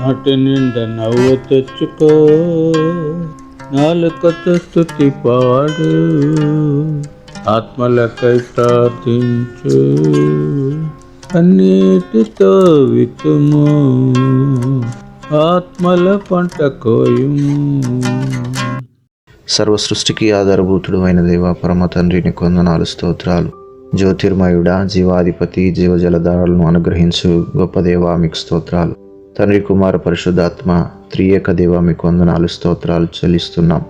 నాటి నిండా నవ్వు తెచ్చుకో. నాలుకతో స్థుతి పాడు. ఆత్మలకై ప్రార్థించు. అన్నిటితో వితుము ఆత్మల పంట కోయుము. సర్వ సృష్టికి ఆధారభూతుడు అయిన దేవ పరమ తండ్రిని కొందనాలు స్తోత్రాలు. జ్యోతిర్మయుడ జీవాధిపతి జీవజలధారలను అనుగ్రహించు. గొప్ప దేవ మీకు స్తోత్రాలు. తండ్రి కుమార పరిశుద్ధాత్మ త్రియేక దేవ మీకు వందనాలు స్తోత్రాలు చెల్లిస్తున్నాం.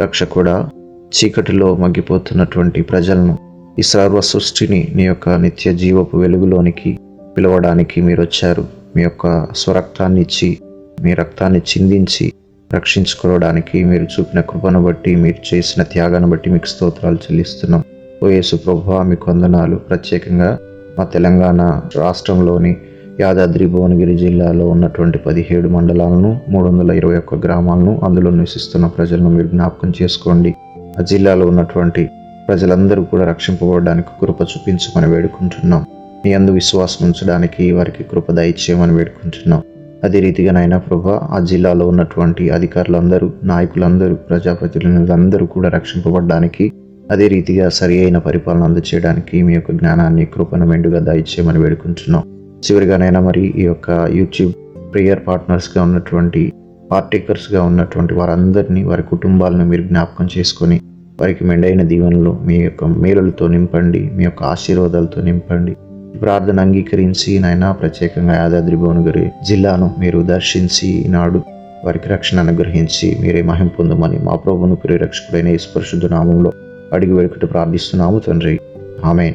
రక్షకుడా చీకటిలో మగ్గిపోతున్నటువంటి ప్రజలను ఈ సర్వ సృష్టిని నీ యొక్క నిత్య జీవపు వెలుగులోనికి పిలవడానికి మీరు వచ్చారు మీ యొక్క స్వరక్తాన్ని ఇచ్చి మీ రక్తాన్ని చిందించి రక్షించుకోవడానికి మీరు చూపిన కృపను బట్టి మీరు చేసిన త్యాగాన్ని బట్టి మీకు స్తోత్రాలు చెల్లిస్తున్నాం. ఓ యేసు ప్రభు మీకు వందనాలు. ప్రత్యేకంగా మా తెలంగాణ రాష్ట్రంలోని యాదాద్రి భువనగిరి జిల్లాలో ఉన్నటువంటి పదిహేడు మండలాలను మూడు వందల ఇరవై ఒక్క గ్రామాలను అందులో నివసిస్తున్న ప్రజలను మీరు జ్ఞాపకం చేసుకోండి. ఆ జిల్లాలో ఉన్నటువంటి ప్రజలందరూ కూడా రక్షింపబడడానికి కృప చూపించమని వేడుకుంటున్నాం. మీ అందు విశ్వాసం ఉంచడానికి వారికి కృప దయచేయమని వేడుకుంటున్నాం. అదే రీతిగానైనా ప్రభా ఆ జిల్లాలో ఉన్నటువంటి అధికారులందరూ నాయకులందరూ ప్రజాప్రతినిధులందరూ కూడా రక్షింపబడడానికి అదే రీతిగా సరి అయిన పరిపాలన అందచేయడానికి మీ యొక్క జ్ఞానాన్ని కృపను మెండుగా దయచేయమని వేడుకుంటున్నాం. చివరిగానైనా మరి ఈ యొక్క యూట్యూబ్ ప్రేయర్ పార్ట్నర్స్గా ఉన్నటువంటి పార్టేకర్స్గా ఉన్నటువంటి వారందరినీ వారి కుటుంబాలను మీరు జ్ఞాపకం చేసుకొని వారికి మెండైన దీవెనలు మీ యొక్క మేలులతో నింపండి మీ యొక్క ఆశీర్వాదాలతో నింపండి. ప్రార్థన అంగీకరించి నాయన ప్రత్యేకంగా యాదాద్రి భువనగిరి జిల్లాను మీరు దర్శించి ఈనాడు వారికి రక్షణ అనుగ్రహించి మీరే మహిం పొందమని మా ప్రభును ప్రియరక్షకుడైన ఈ నామంలో అడిగి వెడుకుంటూ ప్రార్థిస్తున్నాము తండ్రి. ఆమెన్.